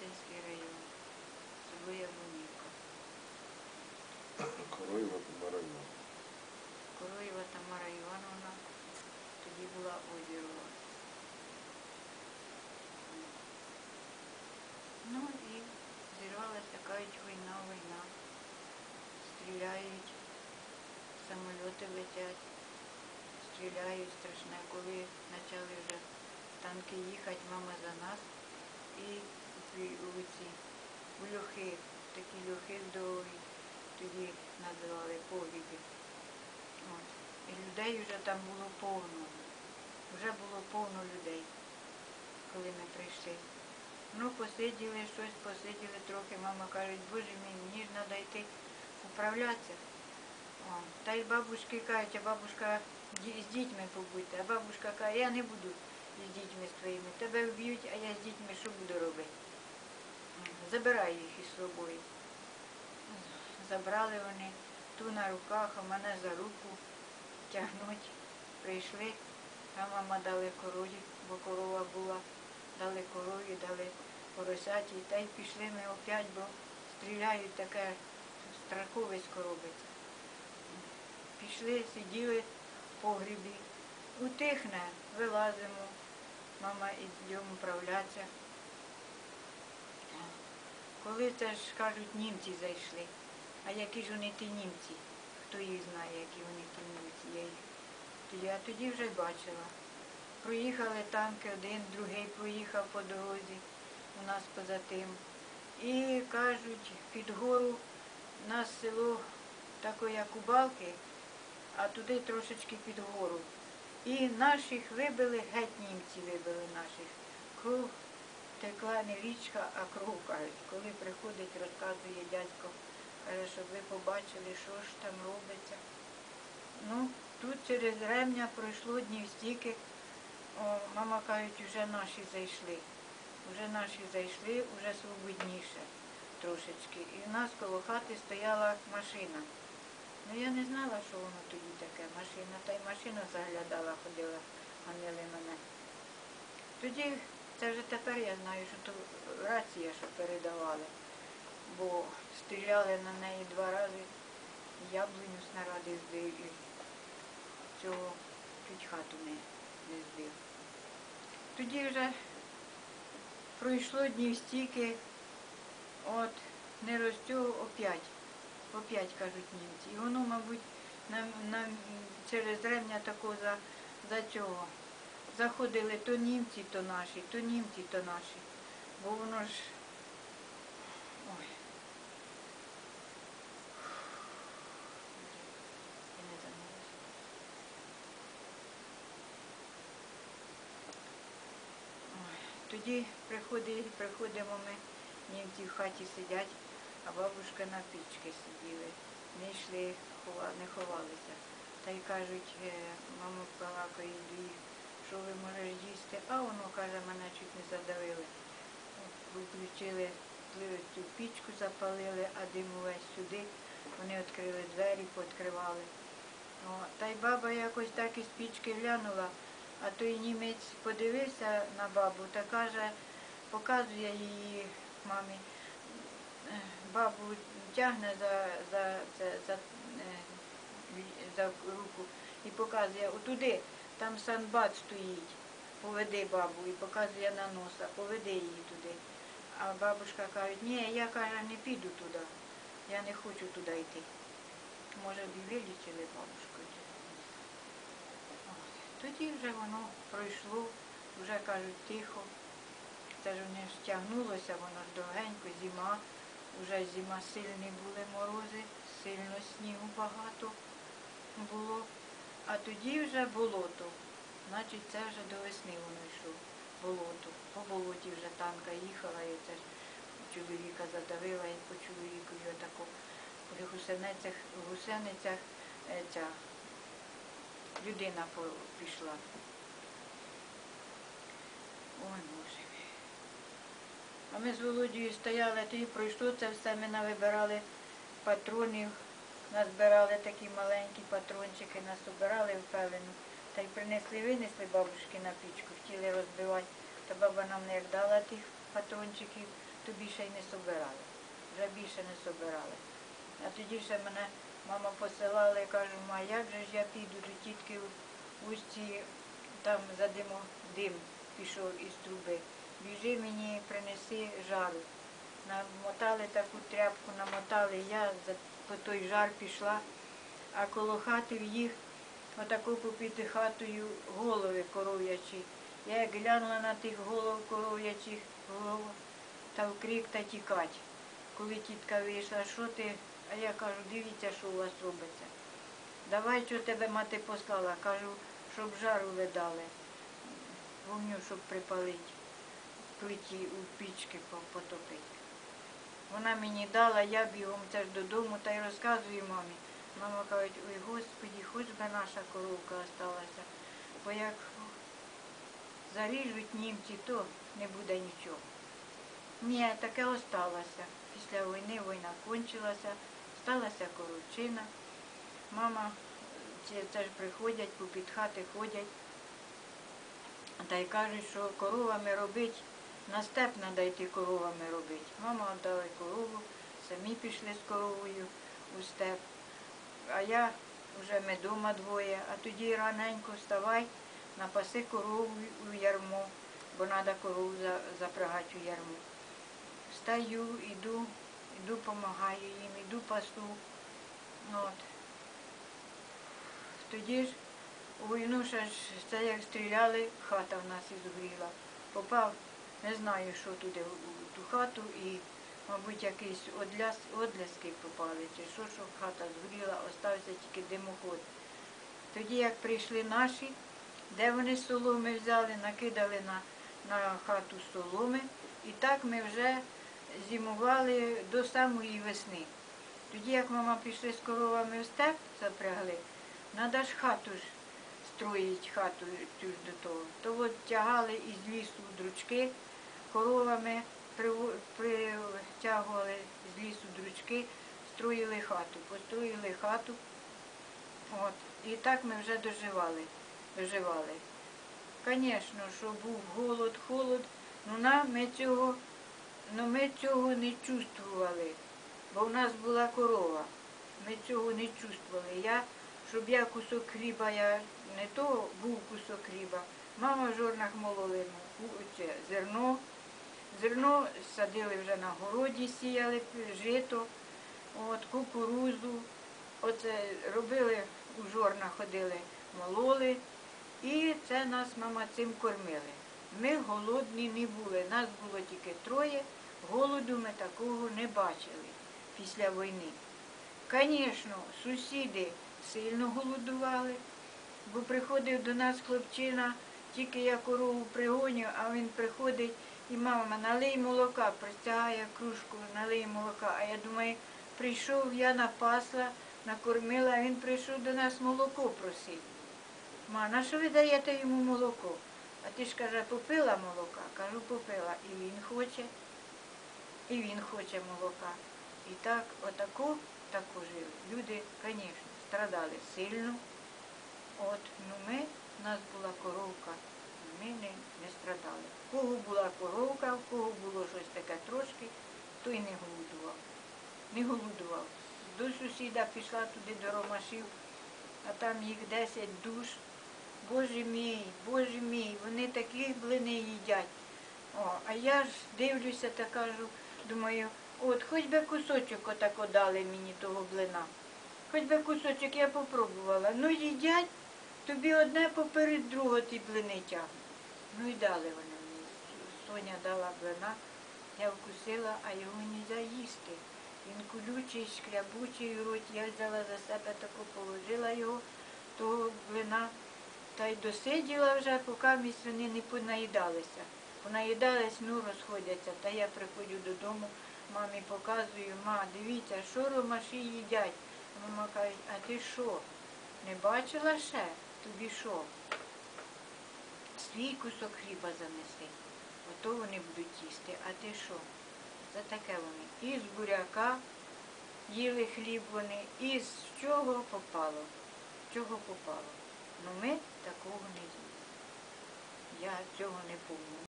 Вознесенський район, село Яблунівка. Короєва Тамара Івановна. Короєва Тамара Івановна, тоді була Озірова. Ну і зірвалася, кажуть, війна, війна. Стріляють, самольоти летять, стріляють страшне, коли почали вже танки їхати, мама за нас. І в- у у льохи, такі льохи здорові, тоді називали. От. І людей вже там було повно. Вже було повно людей, коли ми прийшли. Ну, посиділи щось, посиділи трохи. Мама каже, боже мій, мені ж треба йти управлятися. О, та й бабушки кажуть, а бабушка з дітьми побудьте, а бабушка каже, я не буду з дітьми з твоїми. Тебе вб'ють, а я з дітьми що буду робити? Забирай їх із собою. Забрали вони ту на руках, а мене за руку тягнуть. Прийшли, а мама дали корові, бо корова була, дали корові, дали поросяті, та й пішли ми опять, бо стріляють таке страховисько робиться. Пішли, сиділи в погрібі, утихне, вилазимо, мама йдемо управлятися. Коли це ж кажуть, німці зайшли. А які ж вони ті німці? Хто їх знає, які вони ті німці? Я їх тоді, тоді вже бачила. Проїхали танки, один, другий проїхав по дорозі у нас поза тим. І кажуть, під гору нас село таке, як у Балки, а туди трошечки під гору. І наших вибили, геть німці вибили наших. Текла не річка, а кров, кажуть. Коли приходить, розказує дядько, каже, щоб ви побачили, що ж там робиться. Ну, тут через ремня пройшло днів стільки. О, мама кажуть, вже наші зайшли. Вже наші зайшли, вже свободніше трошечки. І в нас коло хати стояла машина. Ну я не знала, що воно тоді таке машина. Та й машина заглядала, ходила, ганили мене. Тоді, це вже тепер я знаю, що то рація, що передавали. Бо стріляли на неї два рази, яблуню снаради збив і цього чуть хату не, не збив. Тоді вже пройшло днів стільки, от не розцього опять, опять кажуть німці. І воно, мабуть, нам, нам через ремня такого за, за цього. Заходили то німці, то наші, то німці, то наші. Бо воно ж. Ой. Тоді приходи- приходимо ми, німці в хаті сидять, а бабушка на пічці сиділи. Не йшли, не ховалися. Та й кажуть, е, мамо балакає до їх, що ви можеш їсти, а воно каже, мене чуть не задавили. Включили пли- цю пічку запалили, а дим увесь сюди. Вони відкрили двері, пооткривали. Та й баба якось так із пічки глянула, а той німець подивився на бабу та каже, показує її мамі, бабу тягне за, за, це, за, е, за руку і показує отуди, там санбат стоїть, поведи бабу і показує на носа, поведи її туди. А бабушка каже, ні, я каже, не піду туди, я не хочу туди йти. Може б вилічили бабушку. Тоді вже воно пройшло, вже кажуть, тихо. Це ж не ж тягнулося, воно ж довгенько, зима, вже зима сильні були морози, сильно снігу багато було. А тоді вже болото. Значить, це вже до весни воно йшло. Болото. По болоті вже танка їхала, і це ж чоловіка задавила, і по чоловіку його тако при гусеницях, гусеницях е, ця людина пішла. Ой, Боже. А ми з Володією стояли, тоді пройшло це все, ми навибирали патронів, назбирали такі маленькі патрончики, нас обирали впевнено. Та й принесли, винесли бабушки на пічку, хотіли розбивати. Та баба нам не дала тих патрончиків, то більше й не собирали. Вже більше не собирали. А тоді ще мене мама посилала і каже, ма, як же ж я піду до тітки в устці, там за димо, дим пішов із труби. Біжи мені, принеси жару. Намотали таку тряпку, намотали, я по той жар пішла, а коло хати в їх отаку попід хатою голови коров'ячі. Я глянула на тих голов коров'ячих голов, та вкрик та тікать. Коли тітка вийшла, що ти? А я кажу, дивіться, що у вас робиться. Давай, що тебе мати послала. Кажу, щоб жару видали, вогню, щоб припалити, плиті у пічки потопити. Вона мені дала, я бігом це ж додому та й розказую мамі. Мама каже, ой господі, хоч би наша коровка осталася. Бо як заріжуть німці, то не буде нічого. Ні, таке осталося. Після війни війна кончилася, сталася коровчина. Мама, це ж приходять, попід хати ходять, та й кажуть, що коровами робить, на степ треба йти коровами робити. Мама віддала корову, самі пішли з коровою у степ. А я вже ми дома двоє, а тоді раненько вставай, напаси корову у ярмо, бо треба корову запрягати у ярмо. Встаю, іду, іду, допомагаю їм, іду пасу. От. Тоді ж у війну ще ж це як стріляли, хата в нас і згоріла. Попав, не знаю, що туди в ту хату і, мабуть, якийсь одляс, одлески попали, чи що, що хата згоріла, остався тільки димоход. Тоді як прийшли наші, де вони соломи взяли, накидали на, на хату соломи, і так ми вже зимували до самої весни. Тоді, як мама пішли з коровами в степ, запрягли, треба ж хату ж строїть хату ж до того. То от тягали із лісу дручки, коровами притягували з лісу дручки, строїли хату, построїли хату. От. І так ми вже доживали. доживали. Звісно, що був голод, холод, ну ми цього, ну ми цього не чувствували, бо в нас була корова. Ми цього не чувствували. Я, щоб я кусок хліба, я не то був кусок хліба. Мама в жорнах мололи муку, зерно. Зерно садили вже на городі, сіяли жито, от, кукурузу. Оце робили, у жорна ходили, мололи. І це нас мама цим кормили. Ми голодні не були. Нас було тільки троє. Голоду ми такого не бачили після війни. Звісно, сусіди сильно голодували, бо приходив до нас хлопчина, тільки я корову пригоню, а він приходить і мама, налий молока, простягає кружку, налий молока. А я думаю, прийшов, я напасла, накормила, а він прийшов до нас молоко просив. Ма, на що ви даєте йому молоко? А ти ж каже, попила молока? Кажу, попила. І він хоче, і він хоче молока. І так, отако, тако жили. Люди, звісно, страдали сильно. От, ну ми, в нас була коровка, ми не, не страдали. В кого була коровка, в кого було щось таке трошки, той не голодував. Не голодував. До сусіда пішла туди до ромашів, а там їх 10 душ. Боже мій, Боже мій, вони такі блини їдять. О, а я ж дивлюся та кажу, думаю, от хоч би кусочок отако дали мені того блина. Хоч би кусочок я попробувала. Ну їдять, тобі одне поперед другого ті блини тягнуть. Ну і дали вони мені. Соня дала блина, я вкусила, а його не можна їсти. Він колючий, шкрябучий в роті. Я взяла за себе таку, положила його, того блина, та й досиділа вже, поки місць вони не понаїдалися. Понаїдались, ну розходяться. Та я приходжу додому, мамі показую, ма, дивіться, що ромаші їдять. Мама каже, а ти що? Не бачила ще? Тобі що? Свій кусок хліба занеси. Ото вони будуть їсти. А ти що? За таке вони. І з буряка їли хліб вони, і з чого попало. З чого попало. Ну ми такого не їли. Я цього не помню.